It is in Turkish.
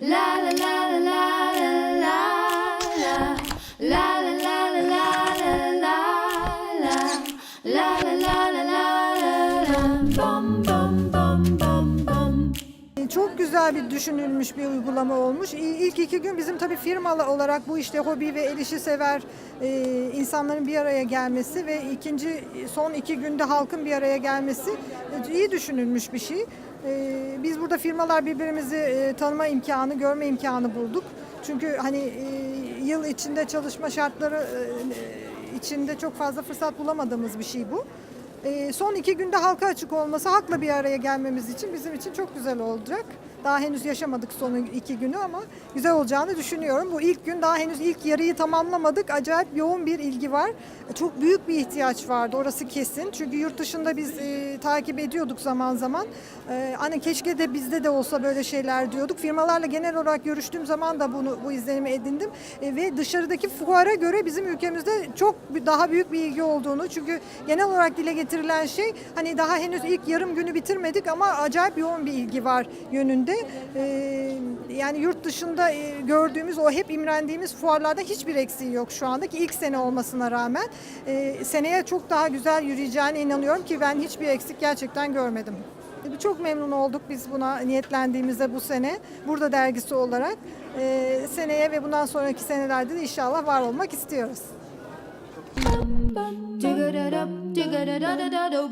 la la la la la la la. La la la la la la la. La la la la la la. bum bum bum bum Çok güzel bir düşünülmüş bir uygulama olmuş. İlk iki gün bizim tabii firmalı olarak bu işte hobi ve el işi sever e, insanların bir araya gelmesi ve ikinci son iki günde halkın bir araya gelmesi e, iyi düşünülmüş bir şey. E, biz burada firmalar birbirimizi e, tanıma imkanı, görme imkanı bulduk. Çünkü hani e, yıl içinde çalışma şartları e, içinde çok fazla fırsat bulamadığımız bir şey bu. Ee, son iki günde halka açık olması, halkla bir araya gelmemiz için bizim için çok güzel olacak. Daha henüz yaşamadık son iki günü ama güzel olacağını düşünüyorum. Bu ilk gün daha henüz ilk yarıyı tamamlamadık. Acayip yoğun bir ilgi var. Çok büyük bir ihtiyaç vardı orası kesin. Çünkü yurt dışında biz e, takip ediyorduk zaman zaman. E, hani keşke de bizde de olsa böyle şeyler diyorduk. Firmalarla genel olarak görüştüğüm zaman da bunu bu izlenimi edindim. E, ve dışarıdaki fuara göre bizim ülkemizde çok daha büyük bir ilgi olduğunu. Çünkü genel olarak dile getirilen şey hani daha henüz ilk yarım günü bitirmedik ama acayip yoğun bir ilgi var yönünde. E, yani yurt dışında e, gördüğümüz o hep imrendiğimiz fuarlarda hiçbir eksiği yok şu andaki ilk sene olmasına rağmen. E, seneye çok daha güzel yürüyeceğine inanıyorum ki ben hiçbir eksik gerçekten görmedim. Çok memnun olduk biz buna niyetlendiğimizde bu sene. Burada dergisi olarak e, seneye ve bundan sonraki senelerde de inşallah var olmak istiyoruz. Cigararam, cigararadadadum.